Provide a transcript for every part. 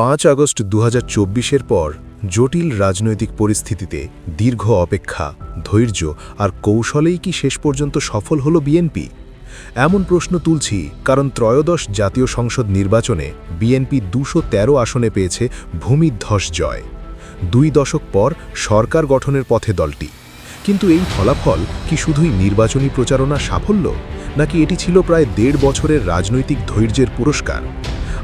পাঁচ আগস্ট দু এর পর জটিল রাজনৈতিক পরিস্থিতিতে দীর্ঘ অপেক্ষা, ধৈর্য আর কৌশলেই কি শেষ পর্যন্ত সফল হল বিএনপি? এমন প্রশ্ন তুলছি কারণ ত্রয়োদশ জাতীয় সংসদ নির্বাচনে বিএনপি দুশো আসনে পেয়েছে ভূমিধ্বস জয়। দুই দশক পর সরকার গঠনের পথে দলটি। কিন্তু এই ফলাফল কি শুধুই নির্বাচনী প্রচারণা সাফল্য? নাকি এটি ছিল প্রায় দেড় বছরের রাজনৈতিক ধৈর্যের পুরস্কার?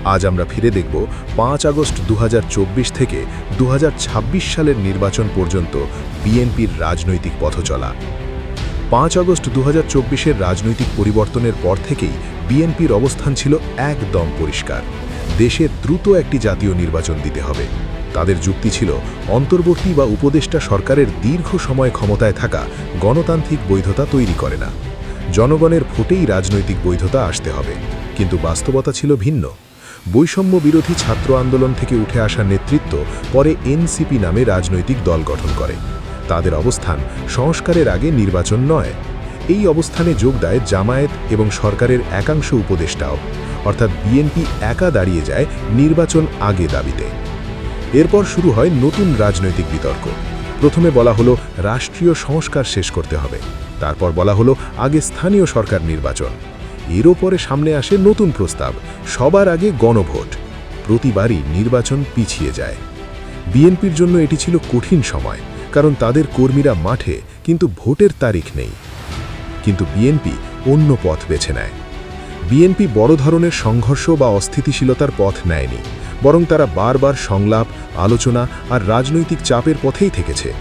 আজ আমরা ফিরে দেখব পাঁচ আগস্ট দু হাজার চব্বিশ থেকে দু হাজার ছাব্বিশ সালের নির্বাচন পর্যন্ত বিএনপির রাজনৈতিক পথচলা। পাঁচ আগস্ট দু এর রাজনৈতিক পরিবর্তনের পর থেকেই বিএনপির অবস্থান ছিল একদম পরিষ্কার। দেশে দ্রুত একটি জাতীয় নির্বাচন দিতে হবে। তাদের যুক্তি ছিল অন্তর্বর্তী বা উপদেষ্টা সরকারের দীর্ঘ সময় ক্ষমতায় থাকা গণতান্ত্রিক বৈধতা তৈরি করে না। জনগণের ভোটেই রাজনৈতিক বৈধতা আসতে হবে। কিন্তু বাস্তবতা ছিল ভিন্ন। বৈষম্য বিরোধী ছাত্র আন্দোলন থেকে উঠে আসা নেতৃত্ব পরে এনসিপি নামে রাজনৈতিক দল গঠন করে। তাদের অবস্থান সংস্কারের আগে নির্বাচন নয়। এই অবস্থানে যোগ দেয় জামায়াত এবং সরকারের একাংশ উপদেষ্টাও। অর্থাৎ বিএনপি একা দাঁড়িয়ে যায় নির্বাচন আগে দাবিতে। এরপর শুরু হয় নতুন রাজনৈতিক বিতর্ক। প্রথমে বলা হলো, রাষ্ট্রীয় সংস্কার শেষ করতে হবে। তারপর বলা হলো, আগে স্থানীয় সরকার নির্বাচন। এরও পরে সামনে আসে নতুন প্রস্তাব, সবার আগে গণভোট। প্রতিবারই নির্বাচন পিছিয়ে যায়। বিএনপির জন্য এটি ছিল কঠিন সময়, কারণ তাদের কর্মীরা মাঠে, কিন্তু ভোটের তারিখ নেই। কিন্তু বিএনপি অন্য পথ বেছে নেয়। বিএনপি বড় ধরনের সংঘর্ষ বা অস্থিতিশীলতার পথ নেয়নি, বরং তারা বারবার সংলাপ, আলোচনা আর রাজনৈতিক চাপের পথেই থেকেছে।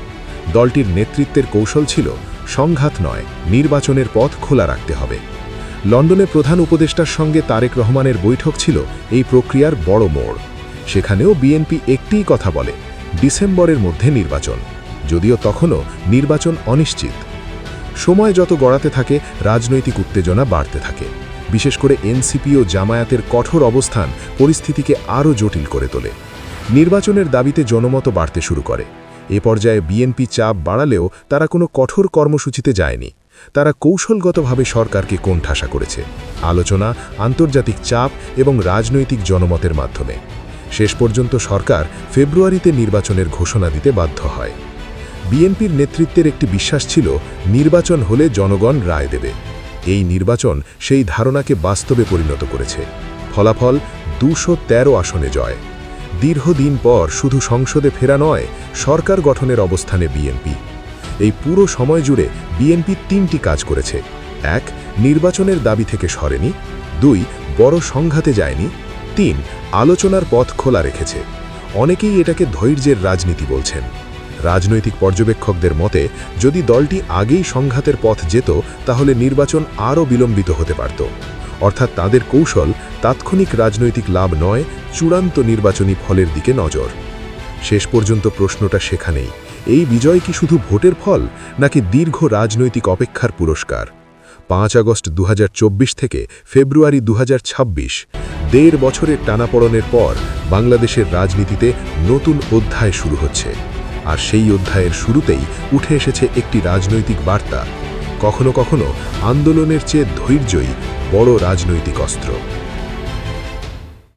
দলটির নেতৃত্বের কৌশল ছিল, সংঘাত নয়, নির্বাচনের পথ খোলা রাখতে হবে। লন্ডনে প্রধান উপদেষ্টার সঙ্গে তারেক রহমানের বৈঠক ছিল এই প্রক্রিয়ার বড় মোড়। সেখানেও বিএনপি একটিই কথা বলে, ডিসেম্বরের মধ্যে নির্বাচন। যদিও তখনও নির্বাচন অনিশ্চিত। সময় যত গড়াতে থাকে, রাজনৈতিক উত্তেজনা বাড়তে থাকে। বিশেষ করে এনসিপি ও জামায়াতের কঠোর অবস্থান পরিস্থিতিকে আরও জটিল করে তোলে। নির্বাচনের দাবিতে জনমত বাড়তে শুরু করে। এ পর্যায়ে বিএনপি চাপ বাড়ালেও তারা কোনো কঠোর কর্মসূচিতে যায়নি। তারা কৌশলগতভাবে সরকারকে কোণঠাসা করেছে। আলোচনা, আন্তর্জাতিক চাপ এবং রাজনৈতিক জনমতের মাধ্যমে। শেষ পর্যন্ত সরকার ফেব্রুয়ারিতে নির্বাচনের ঘোষণা দিতে বাধ্য হয়। বিএনপির নেতৃত্বের একটি বিশ্বাস ছিল, নির্বাচন হলে জনগণ রায় দেবে। এই নির্বাচন সেই ধারণাকে বাস্তবে পরিণত করেছে। ফলাফল দুশো আসনে জয়। দীর্ঘদিন পর শুধু সংসদে ফেরা নয়, সরকার গঠনের অবস্থানে বিএনপি। এই পুরো সময় জুড়ে বিএনপি তিনটি কাজ করেছে। এক, নির্বাচনের দাবি থেকে সরেনি। দুই, বড় সংঘাতে যায়নি। তিন, আলোচনার পথ খোলা রেখেছে। অনেকেই এটাকে ধৈর্যের রাজনীতি বলছেন। রাজনৈতিক পর্যবেক্ষকদের মতে, যদি দলটি আগেই সংঘাতের পথ যেত, তাহলে নির্বাচন আরও বিলম্বিত হতে পারত। অর্থাৎ তাদের কৌশল তাৎক্ষণিক রাজনৈতিক লাভ নয়, চূড়ান্ত নির্বাচনী ফলের দিকে নজর। শেষ পর্যন্ত প্রশ্নটা সেখানেই। এই বিজয় কি শুধু ভোটের ফল, নাকি দীর্ঘ রাজনৈতিক অপেক্ষার পুরস্কার? পাঁচ আগস্ট দু হাজার চব্বিশ থেকে ফেব্রুয়ারি দু দেড় বছরের টানাপড়নের পর বাংলাদেশের রাজনীতিতে নতুন অধ্যায় শুরু হচ্ছে। আর সেই অধ্যায়ের শুরুতেই উঠে এসেছে একটি রাজনৈতিক বার্তা। কখনো কখনো আন্দোলনের চেয়ে ধৈর্যই বড় রাজনৈতিক অস্ত্র।